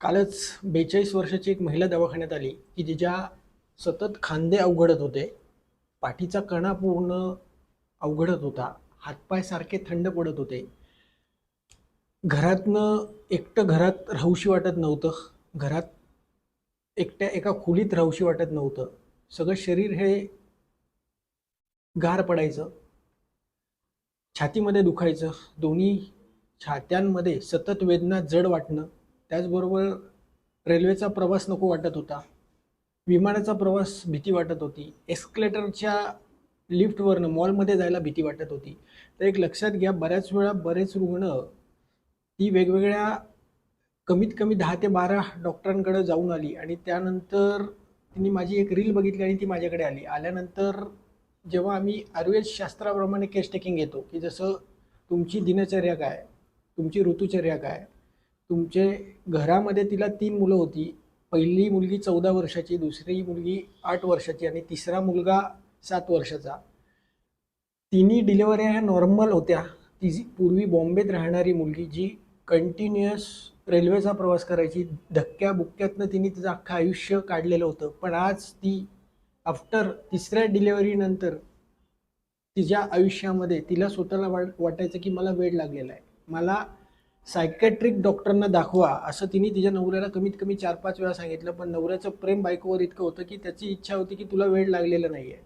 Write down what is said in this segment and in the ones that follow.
कालच बेचाळीस वर्षाची एक महिला दवाखान्यात आली की जिच्या सतत खांदे अवघडत होते. पाठीचा कणा पूर्ण अवघडत होता. हातपाय सारखे थंड पडत होते. घरातनं एकटं घरात राहूशी वाटत नव्हतं. घरात एकट्या एका खोलीत राहूशी वाटत नव्हतं. सगळं शरीर हे गार पडायचं. छातीमध्ये दुखायचं. दोन्ही छात्यांमध्ये सतत वेदना जड वाटणं. त्याचबरोबर रेल्वेचा प्रवास नको वाटत होता. विमानाचा प्रवास भीती वाटत होती. एस्कलेटरच्या लिफ्टवरनं मॉलमध्ये जायला भीती वाटत होती. तर एक लक्षात घ्या बऱ्याच वेळा बरेच रुग्ण ती वेगवेगळ्या कमीत कमी दहा ते बारा डॉक्टरांकडे जाऊन आली आणि त्यानंतर तिने माझी एक रील बघितली आणि ती माझ्याकडे आली. आल्यानंतर जेव्हा आम्ही आयुर्वेद शास्त्राप्रमाणे केस टेकिंग घेतो की जसं तुमची दिनचर्या काय तुमची ऋतुचर्या काय तुमचे घरामध्ये तिला तीन मुलं होती. पहिली मुलगी चौदा वर्षाची दुसरी मुलगी आठ वर्षाची आणि तिसरा मुलगा सात वर्षाचा. तिन्ही डिलेवऱ्या ह्या नॉर्मल होत्या. ती पूर्वी बॉम्बेत राहणारी मुलगी जी कंटिन्युअस रेल्वेचा प्रवास करायची धक्क्या बुक्क्यातनं तिने तिचं अख्खं आयुष्य काढलेलं होतं. पण आज ती आफ्टर तिसऱ्या डिलेवरीनंतर तिच्या आयुष्यामध्ये तिला स्वतःला वाट वाटायचं की मला वेळ लागलेला आहे. मला सायकॅट्रिक डॉक्टरांना दाखवा असं तिने तिच्या नवऱ्याला कमीत कमी चार पाच वेळा सांगितलं पण नवऱ्याचं प्रेम बायकोवर इतकं होतं की त्याची इच्छा होती की तुला वेळ लागलेला नाही आहे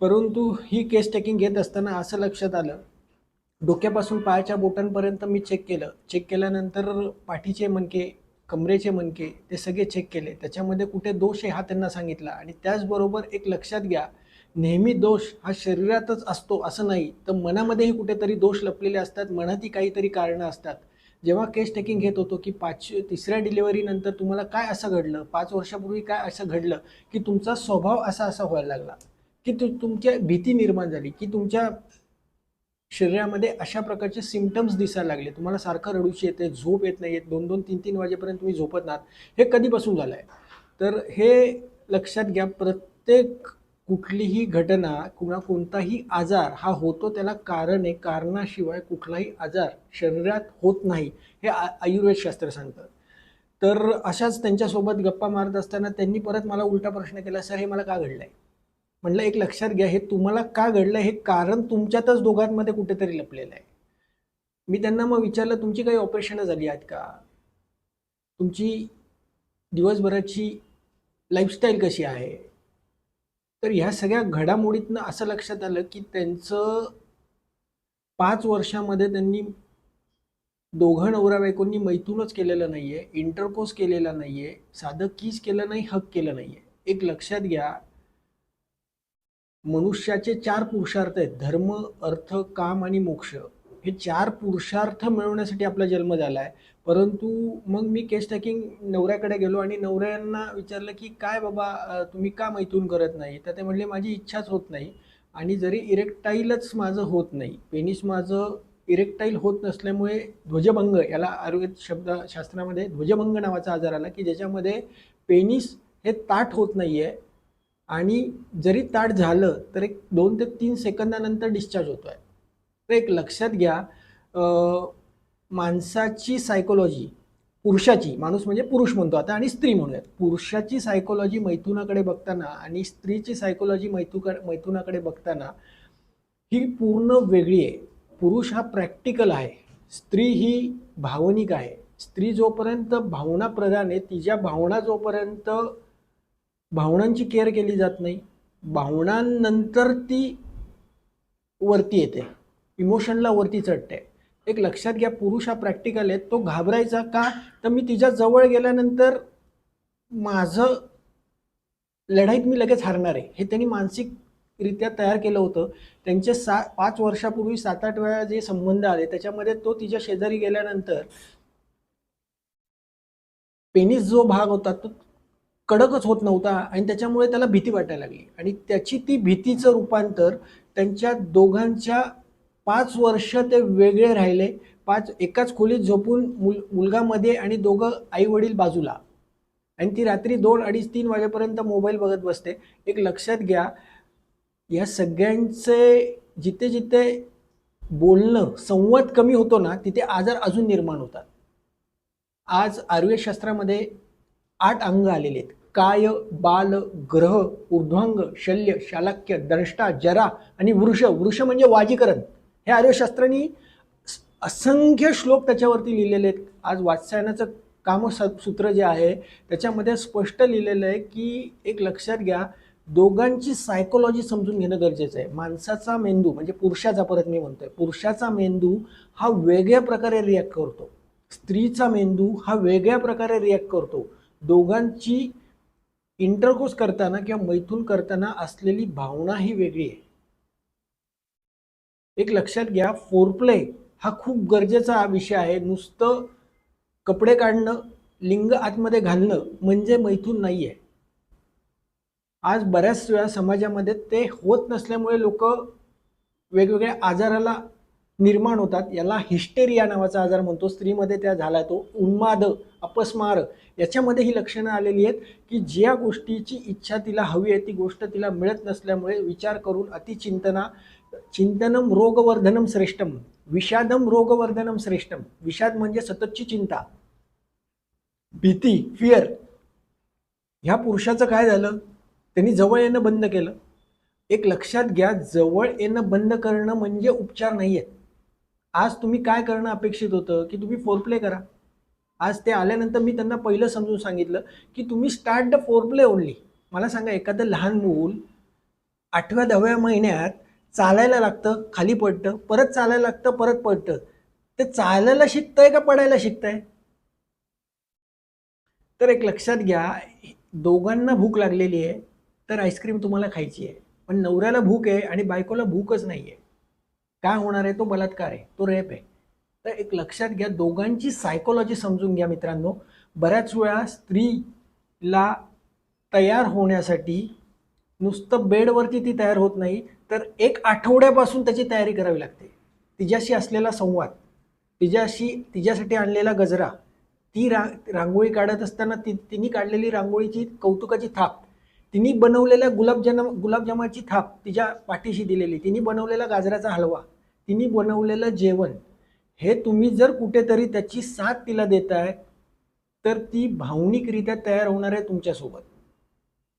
परंतु ही केस टेकिंग घेत असताना असं लक्षात आलं डोक्यापासून पायाच्या बोटांपर्यंत मी चेक केलं. चेक केल्यानंतर पाठीचे मनके कमरेचे मनके ते सगळे चेक केले. त्याच्यामध्ये कुठे दोष आहे हा त्यांना सांगितला. आणि त्याचबरोबर एक लक्षात घ्या नेहमी दोष हा शरीरातच असतो असं नाही. तर मनामध्येही कुठेतरी दोष लपलेले असतात मनातही काहीतरी कारणं असतात. जेव्हा केस टेकिंग घेत होतो की पाच तिसऱ्या डिलिव्हरीनंतर तुम्हाला काय असं घडलं? पाच वर्षापूर्वी काय असं घडलं की तुमचा स्वभाव असा असा व्हायला लागला? की तु तुमच्या भीती निर्माण झाली? की तुमच्या शरीरामध्ये अशा प्रकारचे सिमटम्स दिसायला लागले? तुम्हाला सारखं रडूची येते झोप येत नाही येत दोन दोन तीन तीन वाजेपर्यंत तुम्ही झोपत नाहीत. हे कधीपासून झालं आहे तर हे लक्षात घ्या प्रत्येक कुठलीही घटना किंवा कोणताही आजार हा होतो त्याला कारण आहे कारणाशिवाय कुठलाही आजार शरीरात होत नाही हे आ आयुर्वेद शास्त्र सांगतं. तर अशाच त्यांच्यासोबत गप्पा मारत असताना त्यांनी परत मला उलटा प्रश्न केला सर हे मला का घडलं आहे म्हटलं एक लक्षात घ्या हे तुम्हाला का घडलं हे कारण तुमच्यातच दोघांमध्ये कुठेतरी लपलेलं आहे. मी त्यांना मग विचारलं तुमची काही ऑपरेशनं झाली आहेत का? तुमची दिवसभराची लाईफस्टाईल कशी आहे? तर ह्या सगळ्या घडामोडीतनं असं लक्षात आलं की त्यांचं पाच वर्षामध्ये त्यांनी दोघं नवरा बायकोंनी मैथूनच केलेलं नाही आहे इंटरपोज केलेला नाही आहे साधं किस केलं नाही हक केलं नाही आहे एक लक्षात घ्या मनुष्याचे चार पुरुषार्थ आहेत धर्म अर्थ काम आणि मोक्ष. हे चार पुरुषार्थ मिळवण्यासाठी आपला जन्म झाला आहे परंतु मग मी केस टॅकिंग नवऱ्याकडे गेलो आणि नवऱ्यांना विचारलं की काय बाबा तुम्ही का मैथून करत नाही? तर ते म्हणले माझी इच्छाच होत नाही आणि जरी इरेक्टाईलच माझं होत नाही पेनिस माझं इरेक्टाईल होत नसल्यामुळे ध्वजभंग याला आयुर्वेद शब्द शास्त्रामध्ये ध्वजभंग नावाचा आजार आला की ज्याच्यामध्ये पेनिस हे ताट होत नाही आहे आणि जरी ताट झालं तर एक दोन ते तीन सेकंदानंतर डिस्चार्ज होतो आहे तर एक लक्षात घ्या माणसाची सायकोलॉजी पुरुषाची माणूस म्हणजे पुरुष म्हणतो आता आणि स्त्री म्हणूयात. पुरुषाची सायकोलॉजी मैथुनाकडे बघताना आणि स्त्रीची सायकोलॉजी मैथुका मैथुनाकडे बघताना ही पूर्ण वेगळी आहे. पुरुष हा प्रॅक्टिकल आहे. स्त्री ही भावनिक आहे. स्त्री जोपर्यंत भावना प्रधान आहे तिच्या भावना जोपर्यंत भावनांची केअर केली जात नाही भावनांनंतर ती वरती येते. इमोशनला वरती चढते. एक लक्षात घ्या पुरुष हा प्रॅक्टिकल आहे तो घाबरायचा का? तर मी तिच्या जवळ गेल्यानंतर माझं लढाईत मी लगेच हारणार आहे. हे त्यांनी मानसिकरित्या तयार केलं होतं. त्यांचे सा पाच वर्षापूर्वी सात आठ वेळा जे संबंध आले त्याच्यामध्ये तो तिच्या शेजारी गेल्यानंतर पेनिस जो भाग होता तो कडकच होत नव्हता आणि त्याच्यामुळे त्याला भीती वाटायला लागली. आणि त्याची ती भीतीचं रूपांतर त्यांच्या दोघांच्या पाच वर्ष ते वेगळे राहिले. पाच एकाच खोलीत झोपून मुल मुलगामध्ये आणि दोघं आई वडील बाजूला. आणि ती रात्री दोन अडीच तीन वाजेपर्यंत मोबाईल बघत बसते. एक लक्षात घ्या या सगळ्यांचे जिथे जिथे बोलणं संवाद कमी होतो ना तिथे आजार अजून निर्माण होतात. आज आयुर्वेदशास्त्रामध्ये आठ अंग आलेले आहेत. काय बाल ग्रह ऊर्ध्वांग शल्य शालाक्य दृष्टा जरा आणि वृष. वृष म्हणजे वाजीकरण. हे आर्यशास्त्रांनी असंख्य श्लोक त्याच्यावरती लिहिलेले आहेत. आज वात्सायनाचं कामसूत्र जे आहे त्याच्यामध्ये स्पष्ट लिहिलेलं आहे की एक लक्षात घ्या दोघांची सायकोलॉजी समजून घेणं गरजेचं आहे. माणसाचा मेंदू म्हणजे पुरुषाचा परत मी म्हणतोय पुरुषाचा मेंदू हा वेगळ्या प्रकारे रिॲक्ट करतो. स्त्रीचा मेंदू हा वेगळ्या प्रकारे रिॲक्ट करतो. दोघांची इंटरकोर्स करताना किंवा मैथून करताना असलेली भावना ही वेगळी आहे. एक लक्षात घ्या फोरप्ले हा खूप गरजेचा विषय आहे. नुसतं कपडे काढणं लिंग आतमध्ये घालणं म्हणजे मैथून नाही आहे आज बऱ्याच वेळा समाजामध्ये ते होत नसल्यामुळे लोक वेगवेगळ्या आजाराला निर्माण होतात. याला हिस्टेरिया नावाचा आजार म्हणतो. स्त्रीमध्ये त्या झाला तो उन्माद अपस्मार. याच्यामध्ये ही लक्षणं आलेली आहेत की ज्या गोष्टीची इच्छा तिला हवी आहे ती गोष्ट तिला मिळत नसल्यामुळे विचार करून अतिचिंतना चिंतनम रोगवर्धनम श्रेष्ठम विषादम रोगवर्धनम श्रेष्ठम विषाद म्हणजे सततची चिंता. भीती फिअर ह्या पुरुषाचं काय झालं? त्यांनी जवळ येणं बंद केलं. एक लक्षात घ्या जवळ येणं बंद करणं म्हणजे उपचार नाही आहेत आज तुम्ही काय करणं अपेक्षित होतं? की तुम्ही फोरप्ले करा. आज ते आल्यानंतर मी त्यांना पहिलं समजून सांगितलं की तुम्ही स्टार्ट द फोरप्ले ओनली मला सांगा एखादं लहान मूल आठव्या दहाव्या महिन्यात चालायला लागतं खाली पडतं परत चालायला लागतं परत पडतं. ते चालायला शिकतंय का पडायला शिकतंय? तर एक लक्षात घ्या दोघांना भूक लागलेली आहे तर आईस्क्रीम तुम्हाला खायची आहे. पण नवऱ्याला भूक आहे आणि बायकोला भूकच नाही आहे काय होणार आहे? तो बलात्कार आहे तो रेप आहे. तर एक लक्षात घ्या दोघांची सायकोलॉजी समजून घ्या मित्रांनो. बऱ्याच वेळा स्त्रीला तयार होण्यासाठी नुसतं बेडवरती ती तयार होत नाही तर एक आठवड्यापासून त्याची तयारी करावी लागते. तिच्याशी असलेला संवाद तिच्याशी तिच्यासाठी आणलेला गजरा ती रा रांगोळी काढत असताना ती तिने काढलेली रांगोळीची कौतुकाची थाप तिने बनवलेल्या गुलाबजाम गुलाबजामाची थाप तिच्या पाठीशी दिलेली तिने बनवलेला गाजराचा हलवा तिने बनवलेलं जेवण हे तुम्ही जर कुठेतरी त्याची साथ तिला देताय तर ती भावनिकरित्या तयार होणार आहे तुमच्यासोबत.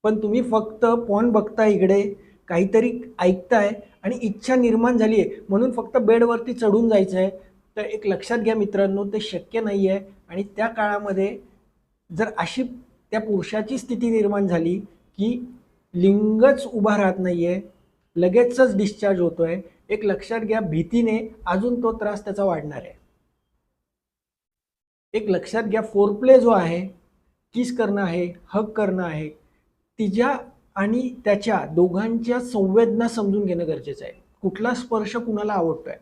पण तुम्ही फक्त पॉन बघताय इकडे काहीतरी ऐकताय आणि इच्छा निर्माण झाली आहे म्हणून फक्त बेडवरती चढून जायचं आहे तर एक लक्षात घ्या मित्रांनो ते शक्य नाही आहे आणि त्या काळामध्ये जर अशी त्या पुरुषाची स्थिती निर्माण झाली की लिंगच उभा राहत नाही आहे लगेचच डिस्चार्ज होतो आहे एक लक्षात घ्या भीतीने अजून तो त्रास त्याचा वाढणार आहे. एक लक्षात घ्या फोरप्ले जो आहे किस करणं आहे हक करणं आहे तिच्या आणि त्याच्या दोघांच्या संवेदना समजून घेणं गरजेचं आहे. कुठला स्पर्श कुणाला आवडतोय?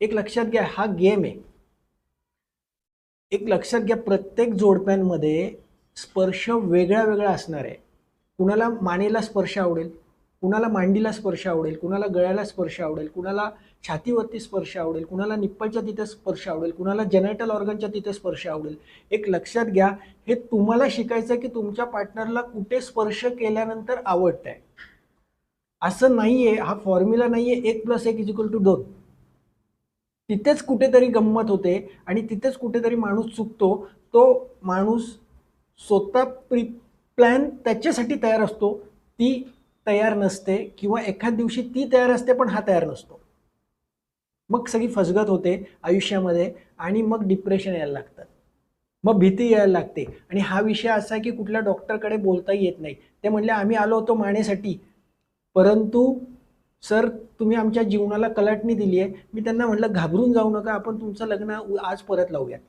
एक लक्षात घ्या हा गेम आहे. एक लक्षात घ्या प्रत्येक जोडप्यांमध्ये स्पर्श वेगळा वेगळा असणार आहे. कुणाला मानेला स्पर्श आवडेल? कुणाला मांडीला स्पर्श आवडेल कुणाला गळ्याला स्पर्श आवडेल कुणाला छातीवरती स्पर्श आवडेल कुणाला निप्पलच्या तिथे स्पर्श आवडेल कुणाला जेनेटल ऑर्गनच्या तिथे स्पर्श आवडेल. एक लक्षात घ्या हे तुम्हाला शिकायचं की तुमच्या पार्टनरला कुठे स्पर्श केल्यानंतर आवडतंय. असं नाही आहे हा फॉर्म्युला आहे एक प्लस एक इज इक्वल टू दोन. तिथेच कुठेतरी गंमत होते आणि तिथेच कुठेतरी माणूस चुकतो. तो माणूस स्वतः प्री प्लॅन त्याच्यासाठी तयार असतो. ती तयार नसते किंवा एखाद दिवशी ती तयार असते पण हा तयार नसतो. मग सगळी फसगत होते आयुष्यामध्ये आणि मग डिप्रेशन यायला लागतं. मग भीती यायला लागते. आणि हा विषय असा आहे की कुठल्या डॉक्टरकडे बोलता येत नाही. ते म्हणले आम्ही आलो होतो मानेसाठी. परंतु सर तुम्ही आमच्या जीवनाला कलाटणी दिली आहे. मी त्यांना म्हटलं घाबरून जाऊ नका. आपण तुमचं लग्न आज परत लावूयात.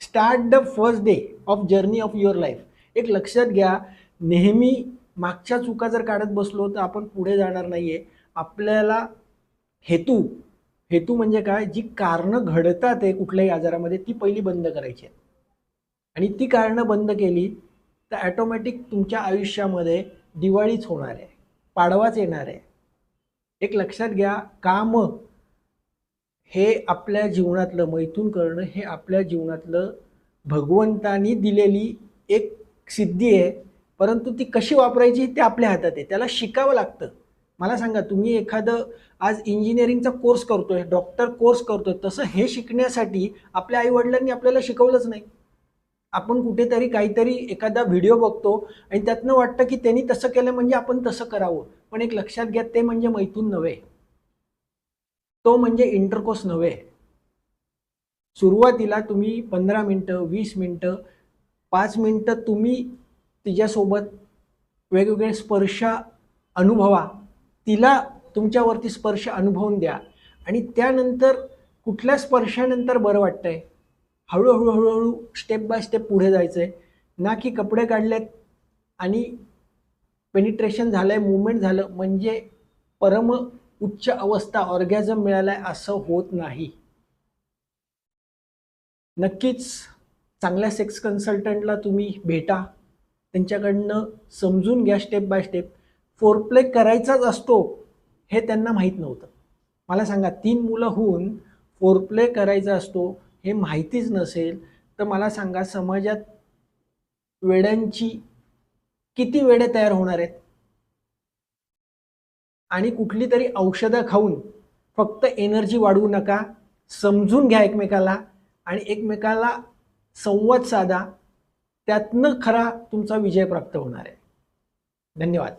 Start the first day of journey of your life एक लक्षात घ्या नेहमी मागच्या चुका जर काढत बसलो तर आपण पुढे जाणार नाही आहे आपल्याला हेतू हेतू म्हणजे काय? जी कारणं घडतात आहे कुठल्याही आजारामध्ये ती पहिली बंद करायची आहेत. आणि ती कारणं बंद केली तर ॲटोमॅटिक तुमच्या आयुष्यामध्ये दिवाळीच होणार आहे. पाडवाच येणार आहे. एक लक्षात घ्या काम हे आपल्या जीवनातलं मैथून करणं हे आपल्या जीवनातलं भगवंतानी दिलेली एक सिद्धी आहे. परंतु ती कशी वापरायची ते आपल्या हातात आहे. त्याला शिकावं लागतं. मला सांगा तुम्ही एखादं आज इंजिनिअरिंगचा कोर्स करतोय डॉक्टर कोर्स करतोय तसं हे शिकण्यासाठी आपल्या आईवडिलांनी आपल्याला शिकवलंच नाही. आपण कुठेतरी काहीतरी एखादा व्हिडिओ बघतो आणि त्यातनं वाटतं की त्यांनी तसं केलं म्हणजे आपण तसं करावं. पण एक लक्षात घ्या ते म्हणजे मैथून नव्हे. तो म्हणजे इंटरकोर्स नव्हे. सुरुवातीला तुम्ही पंधरा मिनटं वीस मिनटं पाच मिनटं तुम्ही तिच्यासोबत वेगवेगळे स्पर्श अनुभवा. तिला तुमच्यावरती स्पर्श अनुभवून द्या. आणि त्यानंतर कुठल्या स्पर्शानंतर बरं वाटतंय? हळूहळू हळूहळू स्टेप बाय स्टेप पुढे जायचं आहे ना की कपडे काढलेत आणि पेनिट्रेशन झालं आहे मुवमेंट झालं म्हणजे परम उच्च अवस्था ऑर्गॅझम मिळाला आहे असं होत नाही. नक्कीच चांगल्या सेक्स कन्सल्टंटला तुम्ही भेटा. त्यांच्याकडनं समजून घ्या स्टेप बाय स्टेप फोरप्ले करायचाच असतो हे त्यांना माहीत नव्हतं. मला सांगा तीन मुलं होऊन फोरप्ले करायचा असतो हे माहितीच नसेल तर मला सांगा समाजात वेड्यांची किती वेडे तयार होणार आहेत? आणि कुठली तरी औषधं खाऊन फक्त एनर्जी वाढवू नका समजून घ्या एकमेकाला आणि एकमेकाला संवाद साधा. त्यातनं खरा तुमचा विजय प्राप्त होणार आहे. धन्यवाद.